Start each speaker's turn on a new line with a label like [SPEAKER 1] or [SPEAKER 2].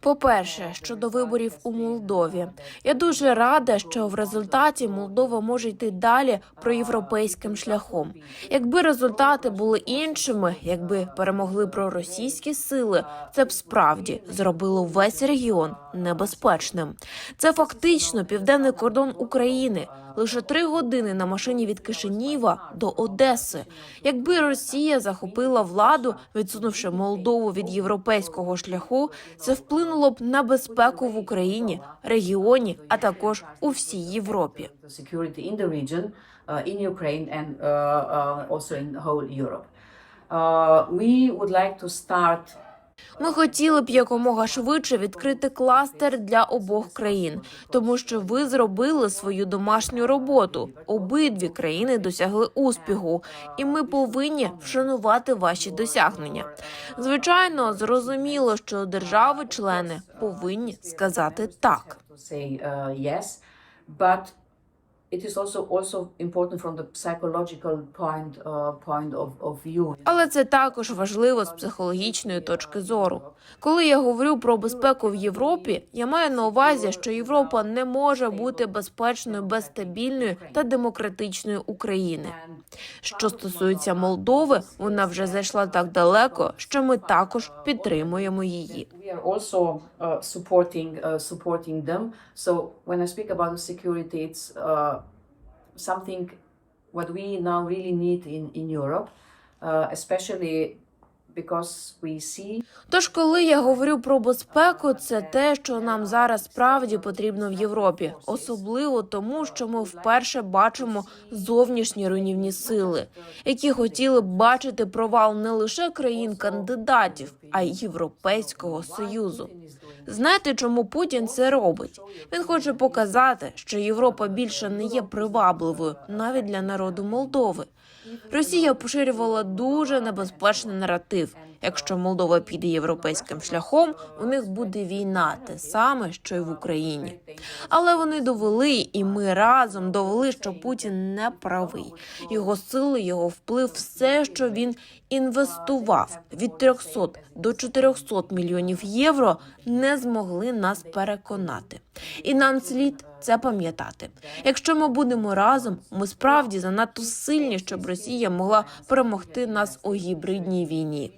[SPEAKER 1] По-перше, щодо виборів у Молдові, я дуже рада, що в результаті Молдова може йти далі проєвропейським шляхом. Якби результати були іншими, якби перемогли проросійські сили, це б справді зробило весь регіон небезпечним. Це фактично південний кордон України. Лише три години на машині від Кишиніва до Одеси. Якби Росія захопила владу, відсунувши Молдову від європейського шляху, це вплинуло б на безпеку в Україні, регіоні, а також у всій Європі.
[SPEAKER 2] uh, uh, uh, Europe. Uh, we would like to start
[SPEAKER 1] Ми хотіли б якомога швидше відкрити кластер для обох країн, тому що ви зробили свою домашню роботу. Обидві країни досягли успіху, і ми повинні вшанувати ваші досягнення. Звичайно, зрозуміло, що держави-члени повинні сказати так.
[SPEAKER 2] It is also also important from the psychological point uh, point of, of view.
[SPEAKER 1] Але це також важливо з психологічної точки зору. Коли я говорю про безпеку в Європі, я маю на увазі, що Європа не може бути безпечною без стабільної та демократичної України. Що стосується Молдови, вона вже зайшла так далеко, що ми також підтримуємо її.
[SPEAKER 2] Are also uh, supporting uh, supporting them. So when I speak about security, it's uh, something what we now really need in in Europe, uh, especially
[SPEAKER 1] Тож, коли я говорю про безпеку, це те, що нам зараз справді потрібно в Європі, особливо тому, що ми вперше бачимо зовнішні руйнівні сили, які хотіли б бачити провал не лише країн-кандидатів, а й Європейського союзу. Знаєте, чому Путін це робить? Він хоче показати, що Європа більше не є привабливою навіть для народу Молдови. Росія поширювала дуже небезпечний наратив. Якщо Молдова піде європейським шляхом, у них буде війна, те саме, що й в Україні. Але вони довели, і ми разом довели, що Путін не правий. Його сили, його вплив, все, що він інвестував від 300 до 400 мільйонів євро, не змогли нас переконати. І нам слід це пам'ятати. Якщо ми будемо разом, ми справді занадто сильні, щоб Росія могла перемогти нас у гібридній війні.